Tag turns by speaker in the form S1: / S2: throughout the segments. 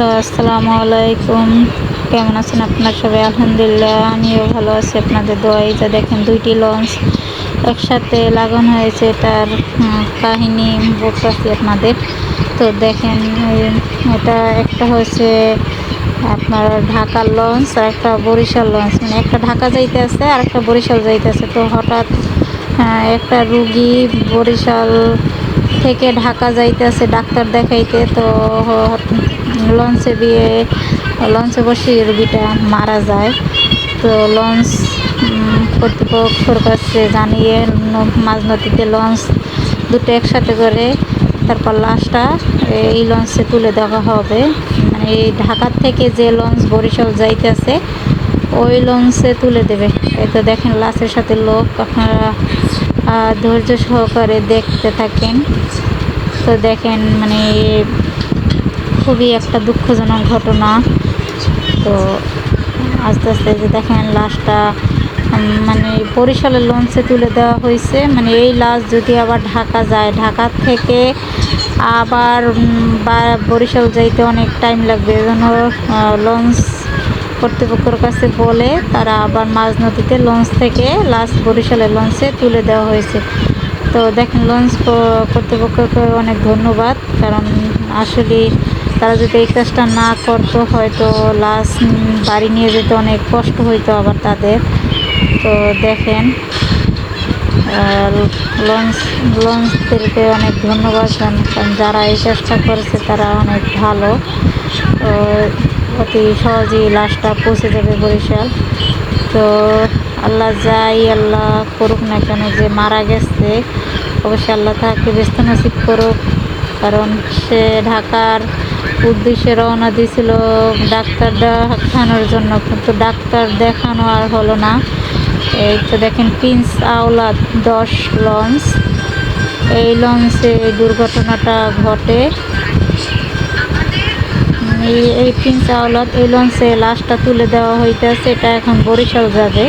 S1: Hello, আসসালামু আলাইকুম। কেমন আছেন আপনার সবাই? আলহামদুলিল্লাহ, আমিও ভালো আছি। আপনাদের দোয়াই যা দেখেন দুইটি লঞ্চ একসাথে লাগানো হয়েছে। তার কাহিনী বলতেছি আপনাদের। তো দেখেন, এটা একটা হচ্ছে আপনার ঢাকার লঞ্চ আর একটা বরিশাল লঞ্চ। মানে একটা ঢাকা যাইতে আছে আর একটা বরিশাল যাইতে আছে। তো হঠাৎ একটা রুগী বরিশাল থেকে ঢাকা যাইতেছে ডাক্তার দেখাইতে। তো লঞ্চে দিয়ে লঞ্চে বসে রুগীটা মারা যায়। তো লঞ্চ কর্তৃপক্ষের কাছে জানিয়ে মাঝ নদীতে লঞ্চ দুটো একসাথে করে তারপর লাশটা এই লঞ্চে তুলে দেওয়া হবে। মানে এই ঢাকার থেকে যে লঞ্চ বরিশাল যাইতেছে, ওই লঞ্চে তুলে দেবে। এই তো দেখেন লাশের সাথে লোক আপনারা ধৈর্য সহকারে দেখতে থাকেন। তো দেখেন মানে খুবই একটা দুঃখজনক ঘটনা। তো আস্তে আস্তে যে দেখেন লাশটা মানে বরিশালের লঞ্চে তুলে দেওয়া হয়েছে। মানে এই লাশ যদি আবার ঢাকা যায়, ঢাকা থেকে আবার বরিশাল যাইতে অনেক টাইম লাগবে। এজন্য লঞ্চ কর্তৃপক্ষের কাছে বলে তারা আবার মাঝ নদীতে লঞ্চ থেকে লাশ বরিশালের লঞ্চে তুলে দেওয়া হয়েছে। তো দেখেন লঞ্চ কর্তৃপক্ষকে অনেক ধন্যবাদ। কারণ আসলে তারা যদি এই কাজটা না করতো, হয়তো লাশ বাড়ি নিয়ে যেতে অনেক কষ্ট হইতো আবার তাদের। তো দেখেন লঞ্চ লঞ্চদেরকে অনেক ধন্যবাদ, কারণ যারা এই চেষ্টা করেছে তারা অনেক ভালো। তো অতি সহজেই লাশটা পৌঁছে যাবে বরিশাল। তো আল্লাহ যাই আল্লাহ করুক না কেন যে মারা গেছে, অবশ্যই আল্লাহ তাকে ব্যস্ত নসিব করুক। কারণ সে ঢাকার উদ্দেশ্যে রওনা দিয়েছিল ডাক্তার দেখানোর জন্য, কিন্তু ডাক্তার দেখানো আর হলো না। এই তো দেখেন, প্রিন্স আওলাদ দশ লঞ্চ। এই লঞ্চে দুর্ঘটনাটা ঘটে। এই এই প্রিন্স আওলাদ এই লঞ্চে লাশটা তুলে দেওয়া হইতেছে, এটা এখন বরিশাল যাবে।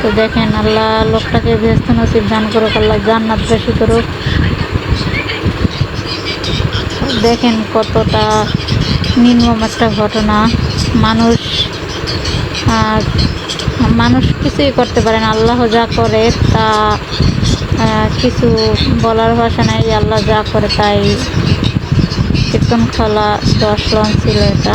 S1: তো দেখেন, আল্লাহ লোকটাকে ব্যস্ত নসিব দান করুক, আল্লাহ জান্নাত বেশি করুক। দেখেন কতটা নির্মম একটা ঘটনা। মানুষ মানুষ কিছুই করতে পারেন আল্লাহ যা করে তা কিছু বলার ভাষা নাই আল্লাহ যা করে তাই কীর্তন খোলা দশ লঞ্চ ছিল এটা।